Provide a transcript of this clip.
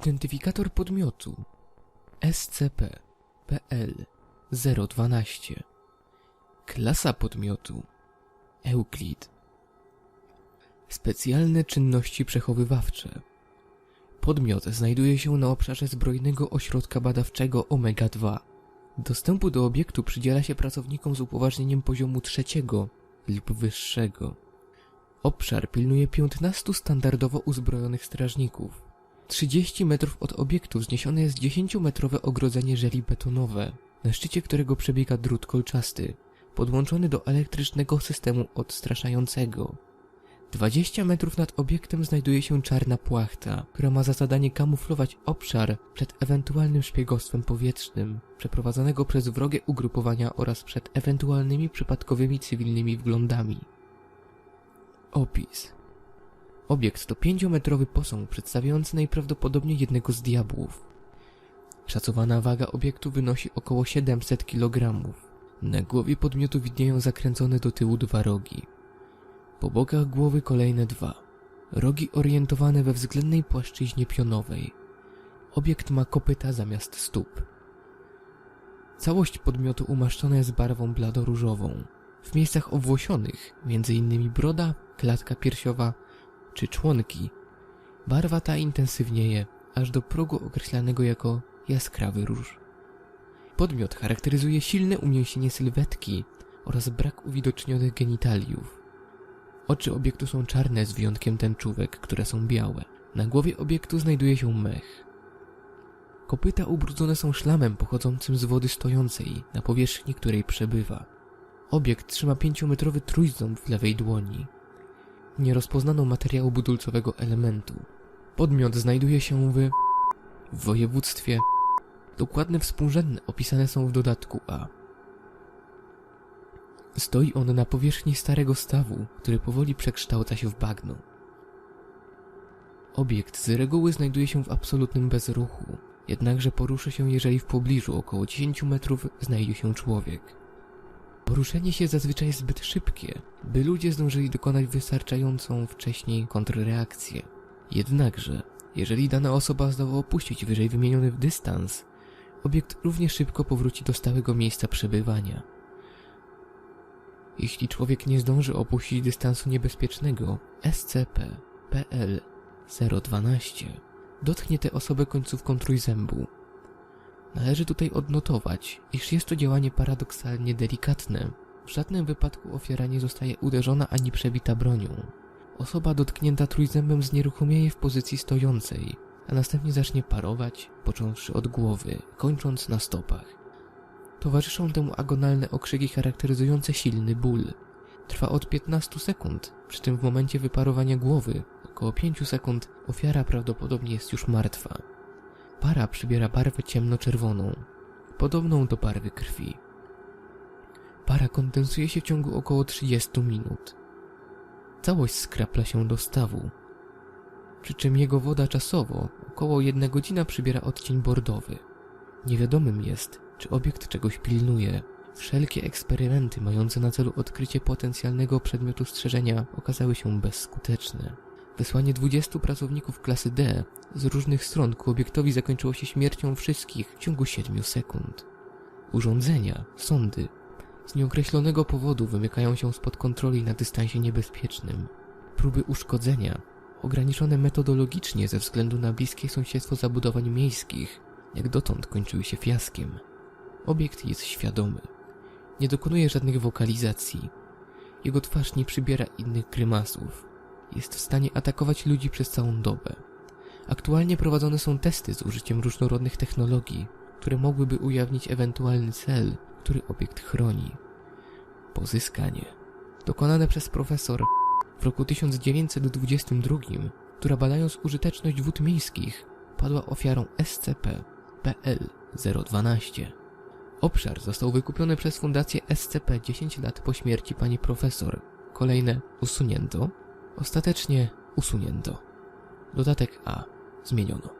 Identyfikator podmiotu SCP-PL 012 Klasa podmiotu Euklid Specjalne czynności przechowywawcze Podmiot znajduje się na obszarze zbrojnego ośrodka badawczego Omega-2. Dostępu do obiektu przydziela się pracownikom z upoważnieniem poziomu trzeciego lub wyższego. Obszar pilnuje 15 standardowo uzbrojonych strażników. 30 metrów od obiektu wzniesione jest 10-metrowe ogrodzenie żeli betonowe, na szczycie którego przebiega drut kolczasty, podłączony do elektrycznego systemu odstraszającego. 20 metrów nad obiektem znajduje się czarna płachta, która ma za zadanie kamuflować obszar przed ewentualnym szpiegostwem powietrznym przeprowadzonego przez wrogie ugrupowania oraz przed ewentualnymi przypadkowymi cywilnymi wglądami. Opis Obiekt to pięciometrowy posąg przedstawiający najprawdopodobniej jednego z diabłów. Szacowana waga obiektu wynosi około 700 kg. Na głowie podmiotu widnieją zakręcone do tyłu dwa rogi. Po bokach głowy kolejne dwa. Rogi orientowane we względnej płaszczyźnie pionowej. Obiekt ma kopyta zamiast stóp. Całość podmiotu umaszczona jest barwą bladoróżową. W miejscach owłosionych, m.in. broda, klatka piersiowa czy członki, barwa ta intensywnieje aż do progu określanego jako jaskrawy róż. Podmiot charakteryzuje silne umięśnienie sylwetki oraz brak uwidocznionych genitaliów. Oczy obiektu są czarne z wyjątkiem tęczówek, które są białe. Na głowie obiektu znajduje się mech. Kopyta ubrudzone są szlamem pochodzącym z wody stojącej, na powierzchni której przebywa. Obiekt trzyma pięciometrowy trójząb w lewej dłoni. Nie rozpoznano materiału budulcowego elementu. Podmiot znajduje się w... w województwie... Dokładne współrzędne opisane są w dodatku A. Stoi on na powierzchni starego stawu, który powoli przekształca się w bagno. Obiekt z reguły znajduje się w absolutnym bezruchu, jednakże porusza się, jeżeli w pobliżu około 10 metrów znajdzie się człowiek. Poruszenie się zazwyczaj jest zbyt szybkie, by ludzie zdążyli dokonać wystarczającą wcześniej kontrreakcję. Jednakże, jeżeli dana osoba zdoła opuścić wyżej wymieniony dystans, obiekt równie szybko powróci do stałego miejsca przebywania. Jeśli człowiek nie zdąży opuścić dystansu niebezpiecznego SCP-PL 012, dotknie tę osobę końcówką trójzębu. Należy tutaj odnotować, iż jest to działanie paradoksalnie delikatne. W żadnym wypadku ofiara nie zostaje uderzona ani przebita bronią. Osoba dotknięta trójzębem znieruchomieje w pozycji stojącej, a następnie zacznie parować, począwszy od głowy, kończąc na stopach. Towarzyszą temu agonalne okrzyki charakteryzujące silny ból. Trwa od 15 sekund, przy tym w momencie wyparowania głowy, około 5 sekund, ofiara prawdopodobnie jest już martwa. Para przybiera barwę ciemnoczerwoną, podobną do barwy krwi. Para kondensuje się w ciągu około 30 minut. Całość skrapla się do stawu, przy czym jego woda czasowo, około 1 godzina przybiera odcień bordowy. Niewiadomym jest, czy obiekt czegoś pilnuje. Wszelkie eksperymenty mające na celu odkrycie potencjalnego przedmiotu strzeżenia okazały się bezskuteczne. Wysłanie 20 pracowników klasy D z różnych stron ku obiektowi zakończyło się śmiercią wszystkich w ciągu 7 sekund. Urządzenia, sądy, z nieokreślonego powodu wymykają się spod kontroli na dystansie niebezpiecznym. Próby uszkodzenia, ograniczone metodologicznie ze względu na bliskie sąsiedztwo zabudowań miejskich, jak dotąd kończyły się fiaskiem. Obiekt jest świadomy. Nie dokonuje żadnych wokalizacji. Jego twarz nie przybiera innych grymasów. Jest w stanie atakować ludzi przez całą dobę. Aktualnie prowadzone są testy z użyciem różnorodnych technologii, które mogłyby ujawnić ewentualny cel, który obiekt chroni. Pozyskanie. Dokonane przez profesor w roku 1922, która badając użyteczność wód miejskich, padła ofiarą SCP-PL-012. Obszar został wykupiony przez fundację SCP 10 lat po śmierci pani profesor. Kolejne usunięto. Ostatecznie usunięto. Dodatek A zmieniono.